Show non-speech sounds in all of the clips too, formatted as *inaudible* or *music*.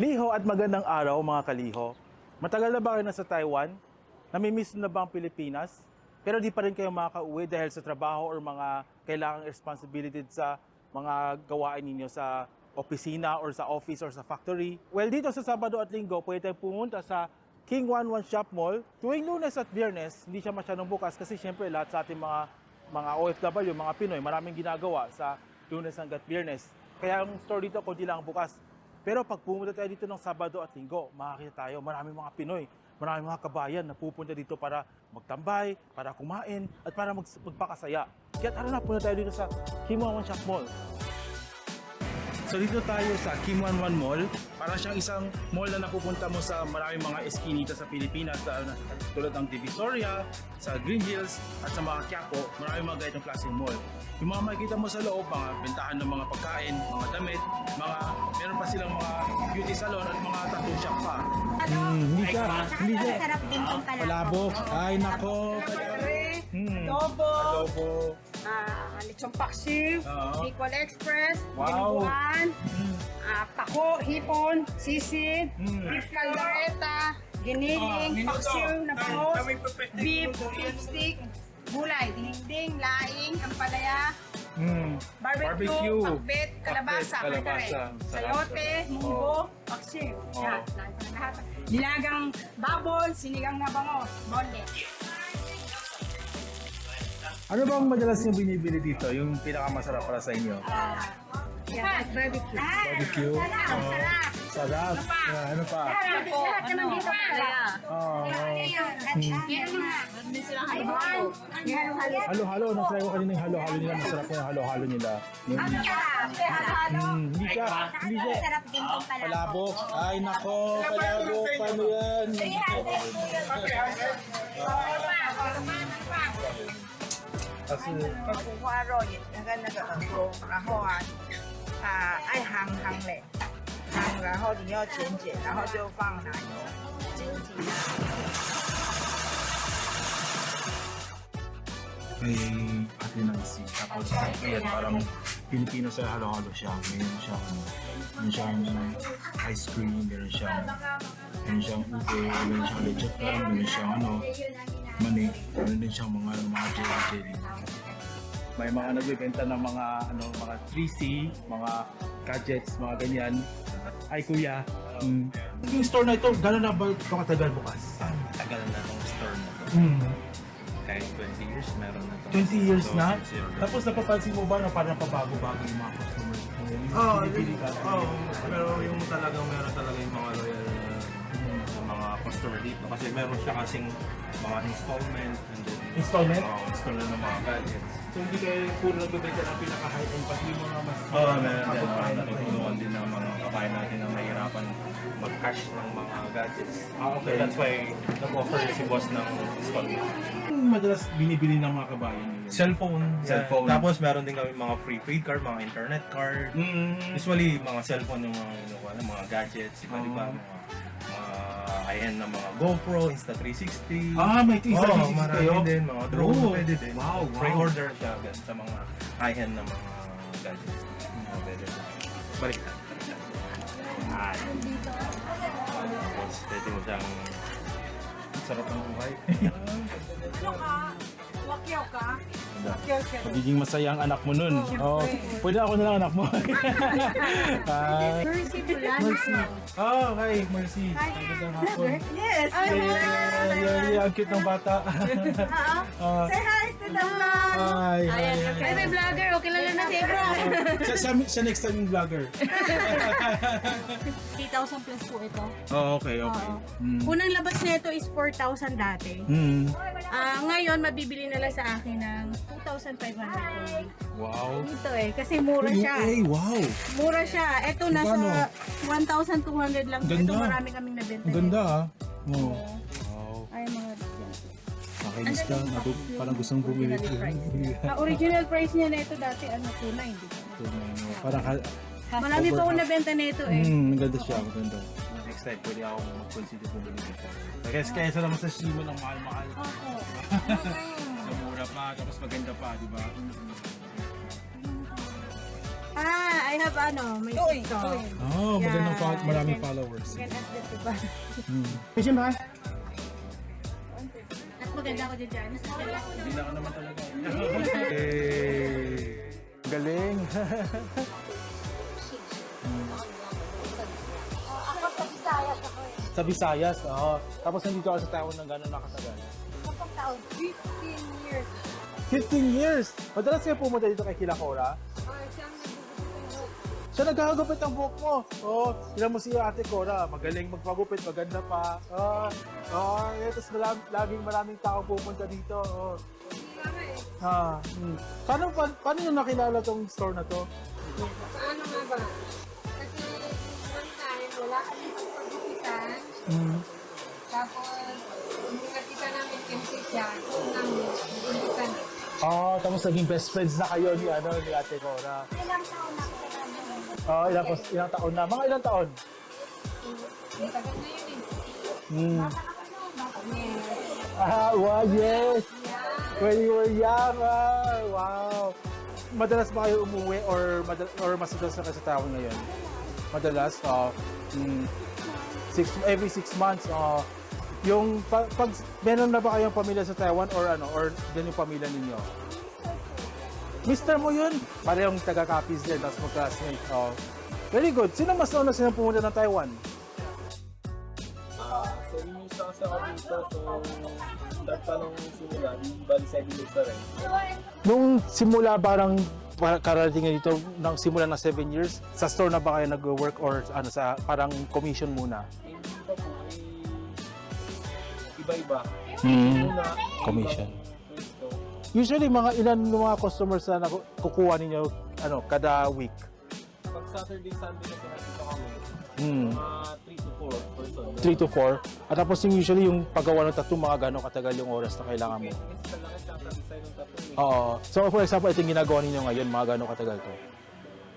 at magandang araw mga kaliho. Matagal na ba kayo nasa Taiwan? Namimiss na ba ang Pilipinas? Pero di pa rin kayo makaka-uwi dahil sa trabaho or mga kailangang responsibility sa mga gawain ninyo sa opisina or sa office or sa factory. Well, dito sa Sabado at Linggo, pwede tayong pumunta sa King 11 Shop Mall. Tuwing lunes at biyernes, hindi siya masyadong bukas kasi syempre lahat sa ating mga mga OFW, mga Pinoy, maraming ginagawa sa lunes hanggat biyernes. Kaya ang store dito, konti lang ang bukas. Pero pag pumunta tayo dito ng Sabado at Linggo, makakita tayo, maraming mga Pinoy, maraming mga kabayan na pupunta dito para magtambay, para kumain, at para mag magpakasaya. Kaya tara na, punta tayo dito sa Kimawan Shop Mall. So dito tayo sa Kim 11 Mall. Para siyang isang mall na napupunta mo sa maraming mga eskinita sa Pilipinas na tulad ng Divisoria, sa Green Hills at sa mga Quiapo, maraming mga ganitong klaseng mall. Yung mga makikita mo sa loob, mga bentahan ng mga pagkain, mga damit, mga meron pa silang mga beauty salon at mga tattoo shop pa. Hmm, hindi siya, hindi siya. Sarap din yung palabok. Palabok. Ay, nako. Hmm. adobo, Adobo. Ah, lechong paksiw, Oo. Bicol Express, Wow. dinuguan, ah, pako, hipon, sisid, Mm. beef caldereta, giniling, Ah, paksiw na Kami pepestig beef, beef stick, gulay, dinding, laing, ampalaya, Hmm. barbecue, Barbecue. pakbet, kalabasa, Pakbet, kalabasa. kare, Sarap, sayote, sarap. munggo, paksiw. Yan, lahat lahat. Nilagang babon, sinigang na bangos, bondet. Ano bang madalas yung binibili dito? Yung pinakamasarap para sa inyo? Yan, barbecue. Barbecue? Sarap, Oo. sarap. Sarap. Ah, ano pa? Lahat, lahat naman dito pala. Oh, Halo-halo. halo-halo. Na-try ko kanina yung halo-halo nila. Masarap yung halo-halo nila. Yung, Halo-halo. hmm, hindi siya, hindi siya. Sarap din yung palabok. Palabok. Ay, nako. Palabok. Paano yan? Kasi, 五花肉也那个那个耳朵，然后啊啊爱夯夯嘞，夯，然后你要剪剪，然后就放奶油，紧紧。may ate ng si tapos ayan parang Pilipino sa halo-halo siya meron siyang meron siyang ice cream meron siyang meron siyang ube meron siyang leche flan meron siyang ano mani meron din siyang mga ano, mga jelly jelly may mga nagbebenta ng mga ano mga 3C mga gadgets mga ganyan ay kuya mm. yung store na ito gano'n na ba ito katagal bukas? Tagal na tong store na to. Mm. Kahit 20 years, meron na to. 20 years So, na? Tapos napapansin mo ba na parang pabago-bago yung mga customers Oo, ka? Oo, pero yung talagang meron talaga yung mga loyal customer dito. Kasi meron siya kasing mga installment and then Installment? Oo, installment ng mga gadgets. So hindi kayo puro nagbibenta ng pinaka-high-end pati yung mga mas... Oo, oh, meron din. Mga natutulungan din ng mga kabayan natin na mahirapan mag-cash ng mga gadgets. Ah, okay. So that's why nag-offer si boss ng installment. Yung madalas binibili ng mga kabayan nila? Cellphone. Cellphone. Tapos meron din kami mga prepaid card, mga internet card. Mm. Usually, mga cellphone yung mga, ng mga gadgets, iba Oo. diba? Mga, high-end na mga GoPro, Insta360. Ah, may tingin Oo, sa marami kayo? din. Mga drone, Oh. pwede din. Wow, wow. Pre-order siya agad sa mga high-end na mga gadgets. Mga pwede. Balik na. Ah. Tapos, pwede mo siyang sarap ng buhay. Ka? Wakyaw ka? Wakyaw siya. Magiging masaya ang anak mo nun. Oh, pwede ako na lang anak mo. *laughs* Hi. Mercy Bulan. Mercy. Oh, hi, Mercy. Magandang hapon. Yes. Yeah, yeah, yeah, yeah, ang cute ng bata. Ah, *laughs* Say hi the vlog. hi, hi, hi. Ay, may vlogger. Okay lang na si Ebro. Sa, sa, sa next time yung vlogger. *laughs* 3,000 plus po ito. Oh, okay, okay. Mm. Unang labas nito is 4,000 dati. Mm. Ah, ngayon, mabibili nila sa akin ng 2,500. Wow. Ito eh, kasi mura siya. Hey, wow. Mura siya. Ito nasa 1,200 lang. Ganda. Ito marami kaming nabenta. Ang ganda ah. Oh. Nakainis ka. Nabug, parang gustong bumili. *laughs* Ah, original price niya na ito dati, ano, 2,900, di ba? parang ka... Marami pa akong nabenta na ito eh. Mm, maganda siya. Maganda. Next time, pwede ako mag-consider bumili dito. Kaya kaysa naman sa Shimo ng mahal-mahal. Opo. *laughs* Sa mura pa, tapos maganda pa, di ba? Ah, I have ano, may Toy, TikTok. toy. Oh, magandang fol- maraming followers. You can add that, diba? Mission ba? Maganda ako dyan. Hindi na ka naman talaga. Eh, galing. Ako sa Visayas ako eh. sa Visayas, oo. Tapos nandito ako sa Taiwan ng gano'n nakatagal. Kapag taon, 15 years. 15 years! Madalas kayo pumunta dito kay Kilakora. Siya nagkakagupit ang buhok mo. Oh, mo si Ate Cora. Magaling magpagupit, maganda pa. Oo, oh, eh, tapos malam, laging maraming tao pupunta dito. Oo. Ah, hmm. Paano, pa, paano nyo nakilala tong store na to? Ano nga ba? Kasi one time, wala kami pagpagupitan. Hmm. Tapos, hindi nakita namin kasi siya. Kung namin, nagugupitan. Oh, tapos naging best friends na kayo ni, ano, ni Ate Cora. Ilang taon na. Oh, ilang, ilang taon na? Mga ilang taon? Ang tagal na yun eh. Hmm. Yes. Ah, wow, yes! Yeah. When you were young, ah, wow. Madalas ba kayo umuwi or madal or mas madalas na kayo sa tao ngayon? Madalas, oh, mm, six, every six months, oh. Yung pa, pag meron na ba kayong pamilya sa Taiwan or ano or yan yung pamilya ninyo? Mister mo yun? Parehong taga-copies din, tapos mag-classmate. Oh. Very good. Sino mas nauna silang pumunta ng Taiwan? Ah, 7 years na kasi ako dito, so simula, bali 7 years na rin. Nung simula karating nga dito nang simula ng 7 years, sa store na ba kayo nag-work or ano sa parang commission muna? Hindi pa po, eh, iba-iba. Mm. Una, Commission. Usually mga ilan ng mga customers na naku- kukuha ninyo ano kada week? Pag Saturday, Sunday kasi nandito kami, Mm. mga 3 to 4 person. 3 to 4. At tapos yung usually yung paggawa ng tattoo, mga gano'ng katagal yung oras na kailangan mo. Kasi sa laki tsaka sa design ng tattoo eh. Oo. So for example, ito yung ginagawa ninyo ngayon, mga gano'ng katagal to?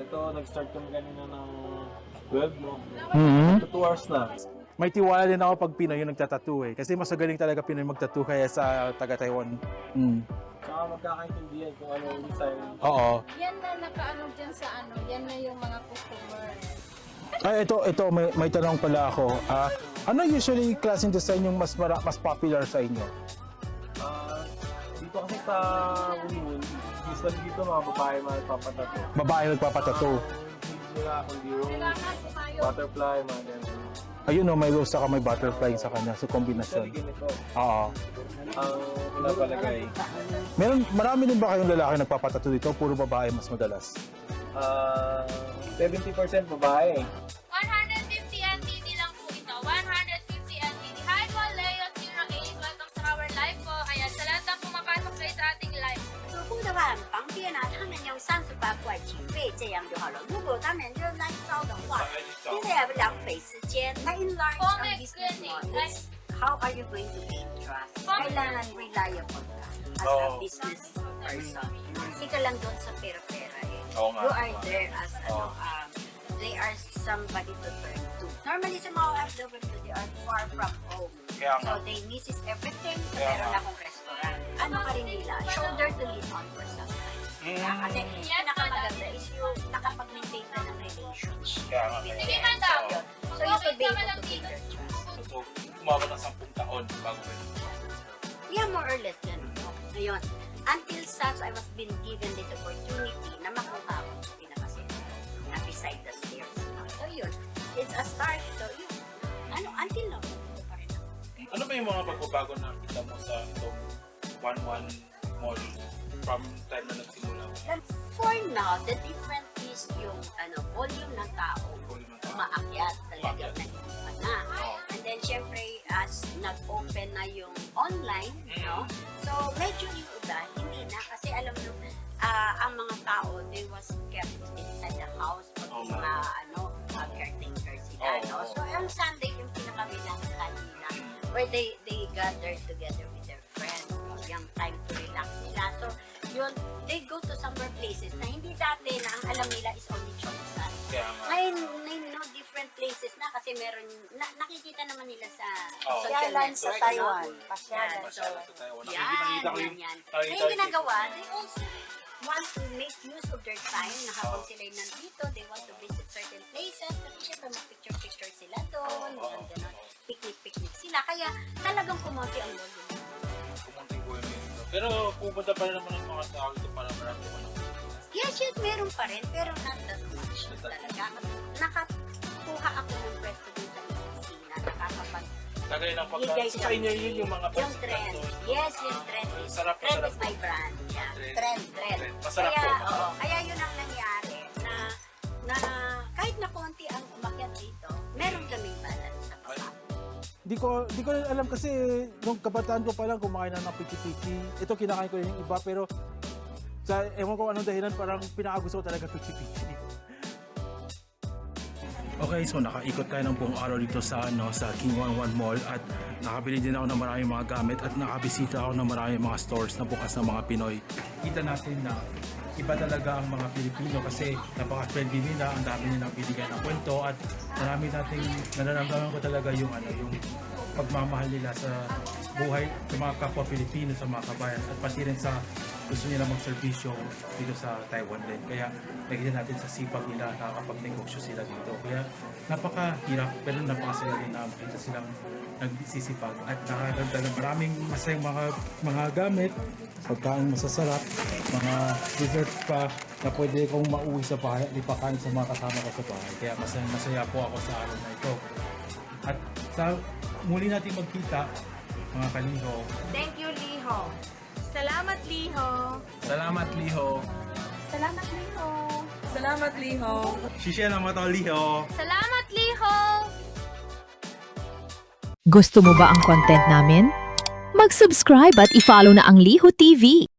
Ito, nag-start kami kanina ng 12, no? Mm-hmm. 2 hours na. May tiwala din ako pag Pinoy yung nagtatattoo eh. Kasi mas magaling talaga Pinoy magtattoo kaya sa taga-Taiwan. Mm. Tsaka magkakaintindihan kung ano yung design. Oo. Yan na nakaano dyan sa ano, yan na yung mga customer. Ay, ito, ito, may, may tanong pala ako. Ah, ano usually klaseng design yung mas mara, mas popular sa inyo? Ah, dito kasi sa Winwood, usually dito mga babae mga nagpapatato. Babae nagpapatato. Hindi nila kundi rose, butterfly, mga ganun. Ayun no, may rose saka may butterfly sa kanya. So, kombinasyon. Oo. Ang pinapalagay, Meron, marami din ba kayong lalaki nagpapatato dito? Puro babae mas madalas. ah 70% babae. Large Oh ang business mo how are you going to gain trust? Oh. Kailangan reliable ka as a Oo. business person. Hindi ka lang doon sa pera-pera eh. Oo nga. You are there as ano, um, they are somebody to turn to. Normally sa mga OFW, they are far from home. Kaya nga. So they misses everything. So Kaya meron nga. akong restaurant. Ano ka rin nila? Shoulder to lean on for sometimes. Kaya Kasi Yes, pinakamaganda is yung nakapag-maintain ka ng relationship. Kaya nga, Sige, madam. So, so you should be able to. So, umabot ng 10 taon bago kayo. Yeah, more or less ganun. Ngayon, until such I was been given this opportunity na makuha ko sa pinakasento na beside the stairs. So yun, it's a start. So yun, ano, until now, ito pa rin ako. Ano ba yung mga pagbabago na kita mo sa itong 1-1 mall from time na nagsimula? For now, the difference is yung ano, volume ng tao online, no? So, medyo yung iba, hindi na. Kasi alam mo, ah, ang mga tao, they was kept inside the house pag nga. mga, ano, uh, caretaker sila, Oo, no? oo. So, ang Sunday, yung pinakabilang kanila, where they they gather together with their friends, no? yung time to relax nila. So, yun, they go to somewhere places na hindi dati na ang alam nila is only Chongsan. Kaya places na kasi meron, na, nakikita naman nila sa Oo. social Pasyalan network. sa no? Taiwan. Yan, Pasyalan. so, Masyado sa Taiwan. yan, Nakikita ko yan, yung yan. nakikita May ko ginagawa, they also want to make use of their time na habang sila nandito, they want to visit certain places. Kasi syempre mag-picture-picture sila doon, oh, gano'n. Picnic-picnic sila. Kaya talagang kumonti ang volume. Po yung ito. Pero pupunta pa rin naman ang mga tao ito para marami naman ang Yes, yes, meron pa rin, pero not that much talaga. Nakakuha ako ng pwesto dun sa opisina, nakakapag Kagaya ng pagka, Bigay sa inyo yun yung mga yung trend. Yes, yung trend is, Sarap trend sarap is my brand. Yeah. Trend. Trend, trend. Masarap kaya, po, masarap. oo, kaya yun ang nangyari na, na kahit na konti ang umakyat dito, meron kaming balance sa baba. Di ko, di ko alam kasi nung kabataan ko pa lang kumakain na ng pichi-pichi. Ito kinakain ko rin yung iba pero sa ewan ko anong dahilan parang pinakagusto ko talaga pichi-pichi. Okay, so nakaikot tayo ng buong araw dito sa ano sa King 11 Mall at nakabili din ako ng maraming mga gamit at nakabisita ako ng maraming mga stores na bukas ng mga Pinoy. Kita natin na iba talaga ang mga Pilipino kasi napaka-friendly nila, ang dami nilang binigay ng kwento at marami nating nararamdaman ko talaga yung ano yung pagmamahal nila sa buhay sa mga kapwa Pilipino, sa mga kabayan at pati rin sa gusto nila magserbisyo dito sa Taiwan din. Kaya nakikita natin sa sipag nila nakakapag-negosyo sila dito. Kaya napakahirap pero napakasaya rin na makita silang nagsisipag at nakakaganda ng maraming masayang mga mga gamit, pagkain masasarap, mga dessert pa na pwede kong mauwi sa bahay at ipakain sa mga kasama ko sa bahay. Kaya masaya, masaya po ako sa araw na ito. At sa muli natin magkita, mga kaliho, Thank you, Liho. Salamat, Liho. Salamat Liho! Salamat, Liho. Salamat, Liho. Shisha na mata Liho! Salamat, Liho! Gusto mo ba ang content namin? Mag-subscribe at i-follow na ang Liho TV.